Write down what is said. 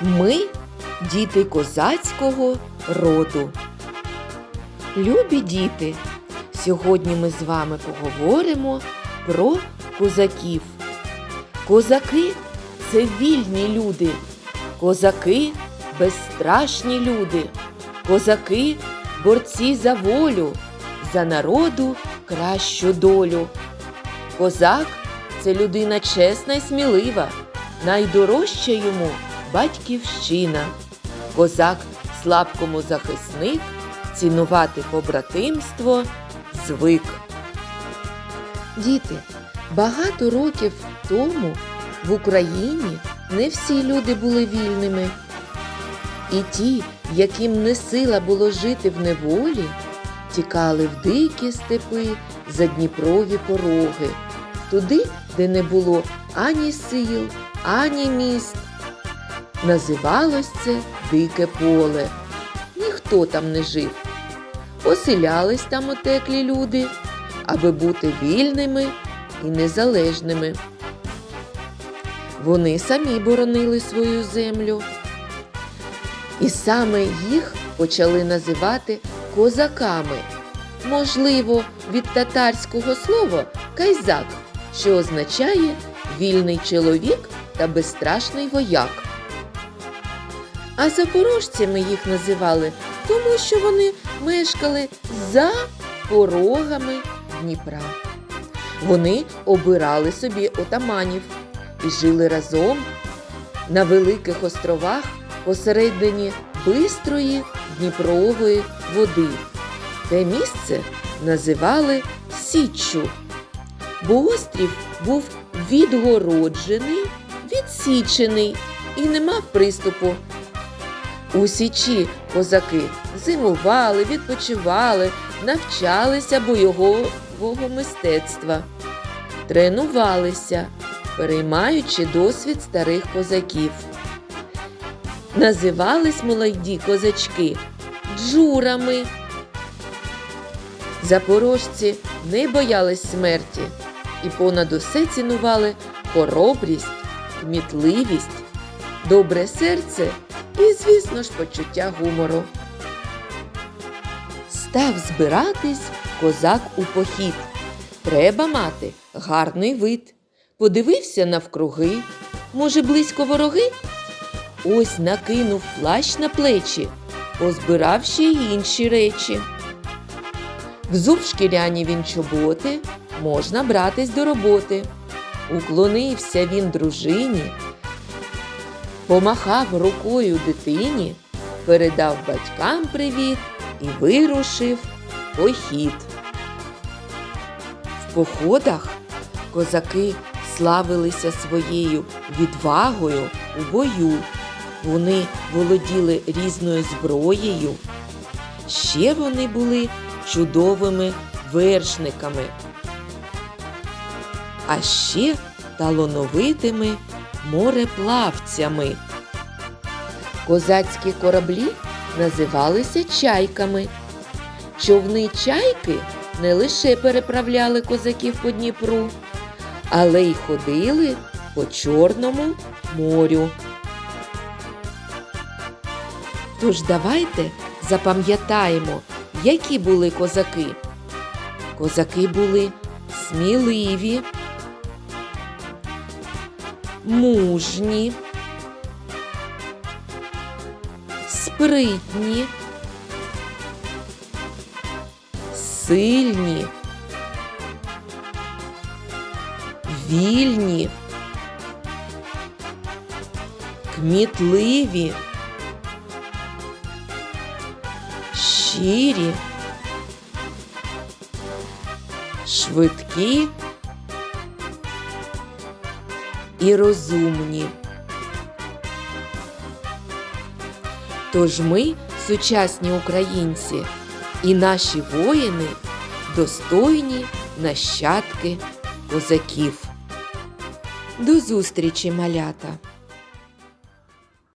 Ми діти козацького роду. Любі діти, сьогодні ми з вами поговоримо про козаків. Козаки це вільні люди, козаки безстрашні люди, козаки борці за волю, за народу кращу долю. Козак це людина чесна й смілива, найдорожча йому батьківщина. Козак слабкому захисник, цінувати побратимство звик. Діти, багато років тому в Україні не всі люди були вільними. І ті, яким не сила було жити в неволі, тікали в дикі степи за Дніпрові пороги, туди, де не було ані сил, ані міст. Називалось це Дике поле. Ніхто там не жив. Поселялись там отеклі люди, аби бути вільними і незалежними. Вони самі боронили свою землю. І саме їх почали називати козаками. Можливо, від татарського слова кайзак, що означає вільний чоловік та безстрашний вояк. А запорожцями їх називали, тому що вони мешкали за порогами Дніпра. Вони обирали собі отаманів і жили разом на великих островах посередині бистрої Дніпрової води. Те місце називали Січчю, бо острів був відгороджений, відсічений і не мав приступу. У Січі козаки зимували, відпочивали, навчалися бойового мистецтва, тренувалися, переймаючи досвід старих козаків. Називались молоді козачки джурами. Запорожці не боялись смерті і понад усе цінували хоробрість, кмітливість, добре серце і, звісно ж, почуття гумору. Став збиратись козак у похід. Треба мати гарний вид. Подивився навкруги. Може, близько вороги? Ось накинув плащ на плечі, позбирав ще й інші речі. Взув шкіряні він чоботи, можна братись до роботи. Уклонився він дружині, помахав рукою дитині, передав батькам привіт і вирушив похід. В походах козаки славилися своєю відвагою у бою. Вони володіли різною зброєю. Ще вони були чудовими вершниками, а ще талановитими мореплавцями. Козацькі кораблі називалися чайками. Човни чайки не лише переправляли козаків по Дніпру, але й ходили по Чорному морю. Тож давайте запам'ятаємо, які були козаки. Козаки були сміливі, мужні, спритні, сильні, вільні, кмітливі. щирі, швидкі І розумні. Тож ми, сучасні українці, і наші воїни достойні нащадки козаків. До зустрічі, малята!